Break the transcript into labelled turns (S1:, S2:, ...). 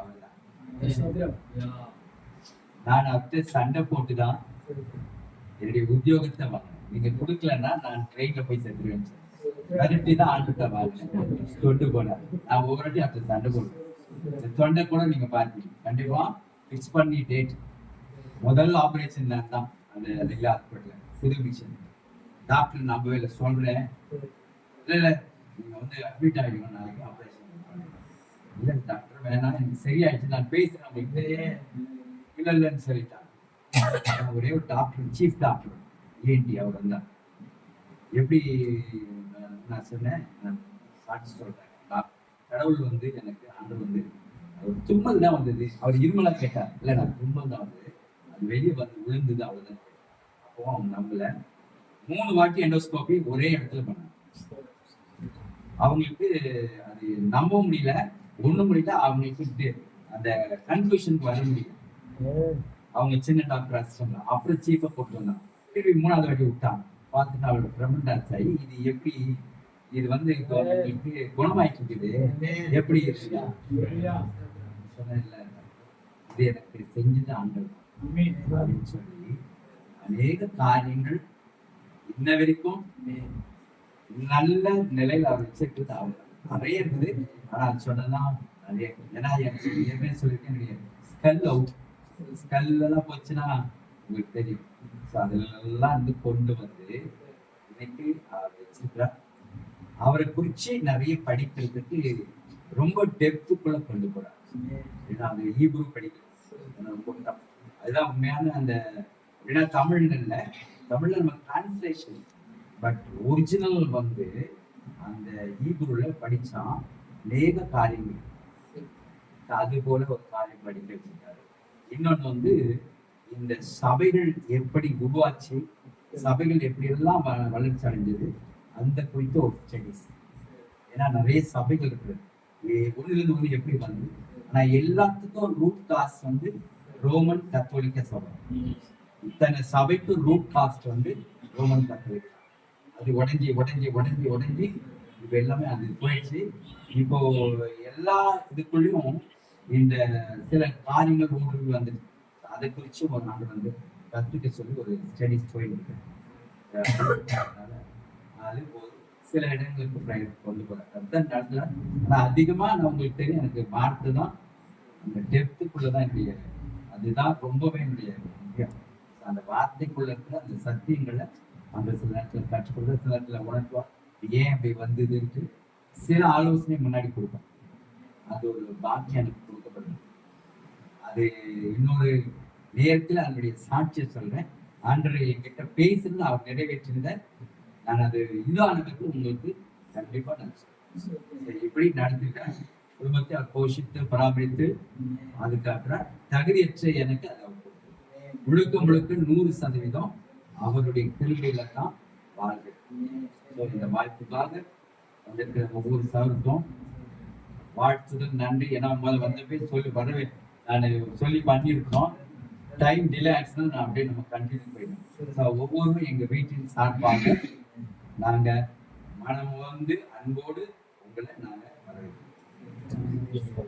S1: அவர்தான் நான் அவர்கிட்ட சண்டை போட்டு தான் என்னுடைய உத்தியோகத்தை வாங்கினேன். நீங்க கொடுக்கலன்னா நான் ட்ரெயின்ல போய் செத்துருவேன் மிரட்டி தான் ஆண்டுட்ட வாங்கினேன். கொண்டு போனேன் நான் ஒவ்வொரு வாட்டி அவர்கிட்ட சண்டை போடுவேன் தொண்டை கூட நீங்க பார்த்தீங்க கண்டிப்பா ஃபிக்ஸ் பண்ணி டேட் முதல் ஆபரேஷன் நான் தான். அந்த லில்லா ஹாஸ்பிட்டல் புது மிஷன் டாக்டர் நம்பவே இல்லை. சொல்றேன். இல்லை இல்லை. நீங்க வந்து அட்மிட் ஆகிடுங்க நாளைக்கு ஆபரேஷன் இல்லை டாக்டர் வேணாம் எனக்கு சரியாயிடுச்சு நான் பேசுறேன் இல்லையே இல்லை இல்லைன்னு சொல்லிட்டான் ஒரே ஒரு டாக்டர் சீஃப் டாக்டர் ஏன்டி அவர் வந்தார் எப்படி நான் சொன்னேன் நான் சாட்சி சொல்றேன் கடவுள் வந்து எனக்கு அந்த வந்து அவர் தும்மல் தான் வந்தது. அவர் இருமலா கேட்டார் இல்லை நான் தும்மல் தான் வந்தது. அது வெளியே வந்து விழுந்தது அவ்வளவுதான். அப்போ அவன் நம்பல. மூணு வாட்டி எண்டோஸ்கோபி ஒரே இடத்துல பண்ணாங்க. அவங்களுக்கு அது நம்ப முடியல. ஒண்ணும் முடியல அவங்களுக்கு அந்த கன்க்ளூஷனுக்கு வர முடியல. அவங்க சின்ன டாக்டர் அசிஸ்டன்ட் அப்புறம் சீஃபை போட்டு வந்தாங்க திருப்பி மூணாவது வாட்டி விட்டாங்க. பார்த்துட்டு அவரோட பிரமண்டாஸ் ஆகி இது எப்படி இது வந்து குணமாயிட்டு எப்படி இல்ல இது எனக்கு செஞ்சது ஆண்டவர். அப்படின்னு சொல்லி அநேக காரியங்கள் இன்ன வரைக்கும் நல்ல நிலையில அவர் வச்சிருக்கிறது அவர். நிறைய இருக்குது. ஆனால் சொல்லலாம் நிறைய ஏன்னா எனக்கு ஏற்கனவே சொல்லியிருக்கேன். என்னுடைய ஸ்கல் அவுட் ஸ்கல்லாம் எல்லாம் போச்சுன்னா உங்களுக்கு தெரியும். ஸோ அதிலெல்லாம் வந்து கொண்டு வந்து இன்னைக்கு அவர் வச்சிருக்கிறார் அவரை குறிச்சு நிறைய படிக்கிறதுக்கு ரொம்ப டெப்த்துக்குள்ள கொண்டு போறார். ஏன்னா அது ஈப்ரூ படிக்கிறது. ரொம்ப tough. அதுதான் உண்மையான அந்த ஏன்னா தமிழ்ல இல்லை. தமிழ்ல நம்ம டிரான்ஸ்லேஷன் பட் ஒரிஜினல் வந்து அந்த ஈப்ரூல படிச்சா அநேக காரியங்கள். அது போல ஒரு காரியம் படிக்க வச்சிருக்காரு. இன்னொன்னு வந்து இந்த சபைகள் எப்படி உருவாச்சு சபைகள் எப்படி எல்லாம் வளர்ச்சி அடைஞ்சது அந்த குறித்த ஒரு ஸ்டடிஸ் ஏன்னா நிறைய சபைகள் இருக்குது. ஒண்ணுலேருந்து ஒண்ணு எப்படி வந்து ஆனா எல்லாத்துக்கும் ரூட் காஸ்ட் வந்து ரோமன் கத்தோலிக்க சபை. இத்தனை சபைக்கு ரூட் காஸ்ட் வந்து ரோமன் கத்தோலிக்க அது உடைஞ்சி உடைஞ்சி உடைஞ்சி உடைஞ்சி இப்போ எல்லாமே அது போயிடுச்சு. இப்போ எல்லா இதுக்குள்ளேயும் இந்த சில காரியங்கள் ஊடுருவி வந்துச்சு அதை குறித்து ஒரு நாள் வந்து கற்றுக்க சொல்லி ஒரு ஸ்டடிஸ் போயிருக்கு. அது சில இடங்களுக்கு கொண்டு போகிறேன் அதுதான் நடத்துல ஆனா அதிகமாக நான் உங்களுக்கு தெரியும் எனக்கு வார்த்தை தான். அந்த டெப்த்துக்குள்ளதான் என்னுடைய அதுதான் ரொம்பவே என்னுடைய முக்கியம் அந்த வார்த்தைக்குள்ள இருக்கிற அந்த சத்தியங்களை அந்த சில நேரத்தில் கற்றுக்கொள்ள சில நேரத்தில் உணர்த்துவான். ஏன் அப்படி வந்ததுன்ட்டு சில ஆலோசனை முன்னாடி கொடுப்போம் அது ஒரு பாக்கியம் எனக்கு கொடுக்கப்படுது அது இன்னொரு நேரத்தில் அதனுடைய சாட்சியை சொல்றேன். ஆண்டரை என்கிட்ட பேசுறது அவர் நிறைவேற்றினதை நான் அது இதானதுக்கு உங்களுக்கு கண்டிப்பா நான் எப்படி சரி, இப்படி நடந்திருக்கேன் குடும்பத்தை அவர் போஷித்து பராமரித்து அதுக்கப்புறம் தகுதியற்ற எனக்கு அதை முழுக்க முழுக்க நூறு சதவீதம் அவருடைய கல்வியில தான் வாழ்க்கை ஸோ இந்த வாய்ப்புக்காக வந்திருக்கிற ஒவ்வொரு சாருக்கும் வாழ்த்துதல் நன்றி. ஏன்னா முதல்ல வந்தப்பே சொல்லி வரவே நான் சொல்லி பண்ணியிருக்கோம். டைம் டிலே ஆச்சுன்னா நான் அப்படியே நம்ம கண்டினியூ போயிடும் ஸோ ஒவ்வொருவரும் எங்கள் வீட்டின் சார்பாக நாங்கள் மனம் வந்து அன்போடு உங்களை நாங்கள் வரவேற்கிறோம்.